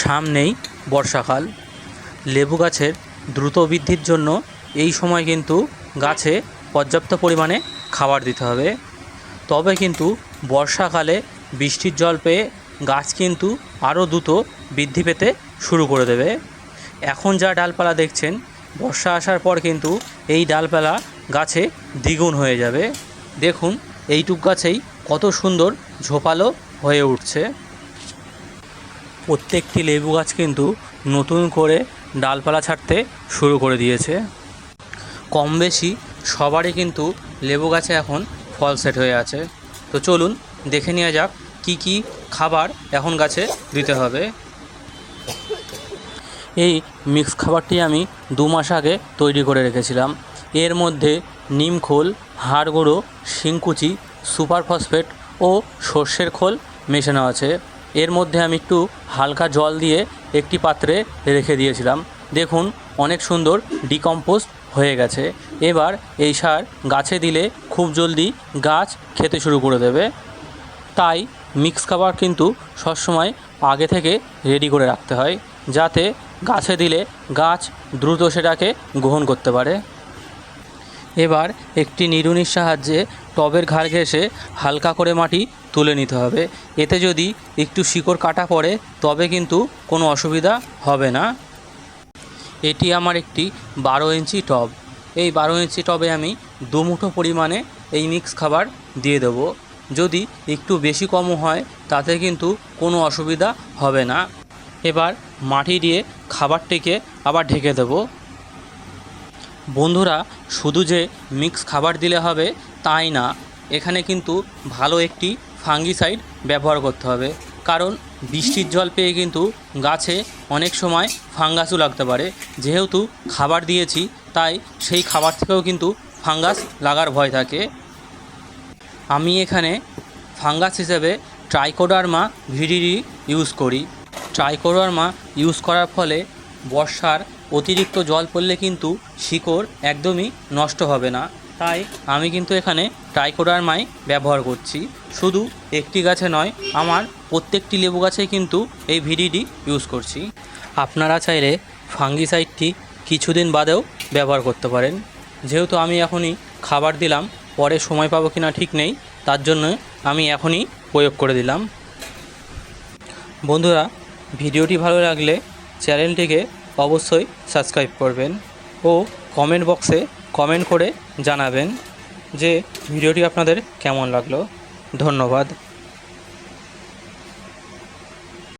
সামনেই বর্ষাকাল। লেবু গাছের দ্রুত বৃদ্ধির জন্য এই সময় কিন্তু গাছে পর্যাপ্ত পরিমাণে খাবার দিতে হবে। তবে কিন্তু বর্ষাকালে বৃষ্টির জল পেয়ে গাছ কিন্তু আরও দ্রুত বৃদ্ধি পেতে শুরু করে দেবে। এখন যা ডালপালা দেখছেন, বর্ষা আসার পর কিন্তু এই ডালপালা গাছে দ্বিগুণ হয়ে যাবে। দেখুন এইটুক গাছেই কত সুন্দর ঝোপালো হয়ে উঠছে। প্রত্যেকটি লেবু গাছ কিন্তু নতুন করে ডালপালা ছাড়তে শুরু করে দিয়েছে। কম বেশি সবারই কিন্তু লেবু গাছে এখন ফল সেট হয়ে আছে। তো চলুন দেখে নেওয়া যাক কি কি খাবার এখন গাছে দিতে হবে। এই মিক্স খাবারটি আমি দু মাস আগে তৈরি করে রেখেছিলাম। এর মধ্যে নিমখোল হাড় গুঁড়ো, শিংকুচি, সুপার ফসফেট ও সর্ষের খোল মেশানো আছে। এর মধ্যে আমি একটু হালকা জল দিয়ে একটি পাত্রে রেখে দিয়েছিলাম। দেখুন, অনেক সুন্দর ডিকম্পোস্ট হয়ে গেছে। এবার এই সার গাছে দিলে খুব জলদি গাছ খেতে শুরু করে দেবে। তাই মিক্স খাবার কিন্তু সবসময় আগে থেকে রেডি করে রাখতে হয়, যাতে গাছে দিলে গাছ দ্রুত সেটাকে গ্রহণ করতে পারে। এবার একটি নিড়ুনির সাহায্যে টবের ঘাড় ঘেঁষে হালকা করে মাটি তুলে নিতে হবে। এতে যদি একটু শিকড় কাটা পড়ে, তবে কিন্তু কোনো অসুবিধা হবে না। এটি আমার একটি বারো ইঞ্চি টব। এই বারো ইঞ্চি টবে আমি দুমুঠো পরিমাণে এই মিক্স খাবার দিয়ে দেবো। যদি একটু বেশি কমও হয়, তাতে কিন্তু কোনো অসুবিধা হবে না। এবার মাটি দিয়ে খাবারটিকে আবার ঢেকে দেবো। বন্ধুরা, শুধু যে মিক্স খাবার দিলে হবে তাই না, এখানে কিন্তু ভালো একটি ফাঙ্গিসাইড ব্যবহার করতে হবে। কারণ বৃষ্টির জল পেয়ে কিন্তু গাছে অনেক সময় ফাঙ্গাসও লাগতে পারে। যেহেতু খাবার দিয়েছি, তাই সেই খাবার থেকেও কিন্তু ফাঙ্গাস লাগার ভয় থাকে। আমি এখানে ফাঙ্গাস হিসেবে ট্রাইকোডার্মা ভিডিডি ইউজ করি। ট্রাইকোডার্মা ইউজ করার ফলে বর্ষার অতিরিক্ত জল পড়লে কিন্তু শিকড় একদমই নষ্ট হবে না। তাই আমি কিন্তু এখানে ট্রাইকোডার্মাই ব্যবহার করছি। শুধু একটি গাছে নয়, আমার প্রত্যেকটি লেবু গাছে কিন্তু এই ভিডিডি ইউজ করছি। আপনারা চাইলে ফাঙ্গিসাইডটি কিছুদিন বাদেও ব্যবহার করতে পারেন। যেহেতু আমি এখনই খাবার দিলাম, পরে সময় পাবো কি না ঠিক নেই, তার জন্য আমি এখনই প্রয়োগ করে দিলাম। বন্ধুরা, ভিডিওটি ভালো লাগলে চ্যানেলটিকে অবশ্যই সাবস্ক্রাইব করবেন। ও কমেন্ট বক্সে কমেন্ট করে জানাবেন যে ভিডিওটি আপনাদের কেমন লাগল। ধন্যবাদ।